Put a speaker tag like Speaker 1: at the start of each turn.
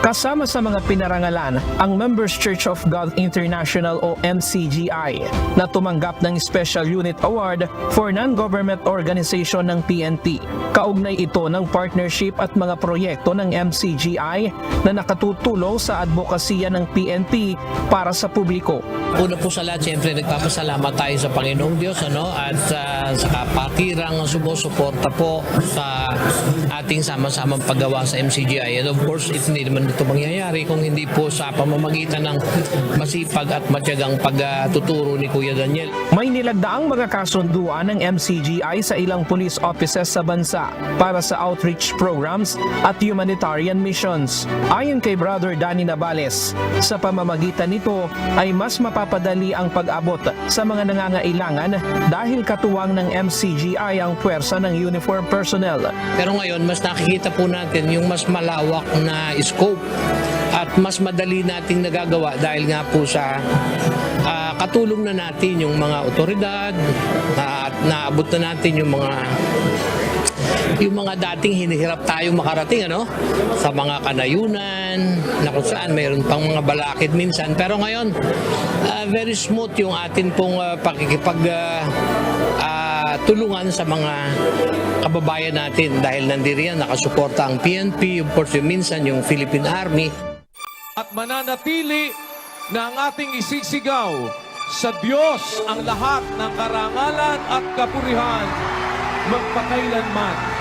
Speaker 1: Kasama sa mga pinarangalan ang Members Church of God International o MCGI na tumanggap ng Special Unit Award for Non-Government Organization ng PNP. Kaugnay ito ng partnership at mga proyekto ng MCGI na nakatutulong sa advokasya ng PNP para sa publiko.
Speaker 2: Una po sa lahat, siyempre nagpapasalamat tayo sa Panginoong Diyos ano, at ah, sa kapakirang sumusuporta po sa ating sama-samang paggawa sa MCGI. And of course, it, hindi naman ito mangyayari kung hindi po sa pamamagitan ng masipag at matyagang pagtuturo ni Kuya Daniel.
Speaker 1: May nilagdaang mga kasunduan ng MCGI sa ilang police offices sa bansa para sa outreach programs at humanitarian missions. Ayon kay Brother Danny Navales, sa pamamagitan nito ay mas mapapadali ang pag-abot sa mga nangangailangan dahil katuwang ng MCGI ang puwersa ng uniform personnel.
Speaker 2: Pero ngayon, mas nakikita po natin yung mas malawak na scope at mas madali nating nagagawa dahil nga po sa ah, katulong na natin yung mga otoridad at naabot na natin yung mga yung mga dating hinihirap tayong makarating ano? Sa mga kanayunan na kung saan mayroon pang mga balakid minsan. Pero ngayon ah, very smooth yung atin pong ah, pakikipag ah, tulungan sa mga kababayan natin dahil nandiriyan nakasuporta ang PNP of course yung minsan yung Philippine Army
Speaker 3: at mananatili na ang ating isisigaw sa Diyos ang lahat ng karangalan at kapurihan magpakailanman.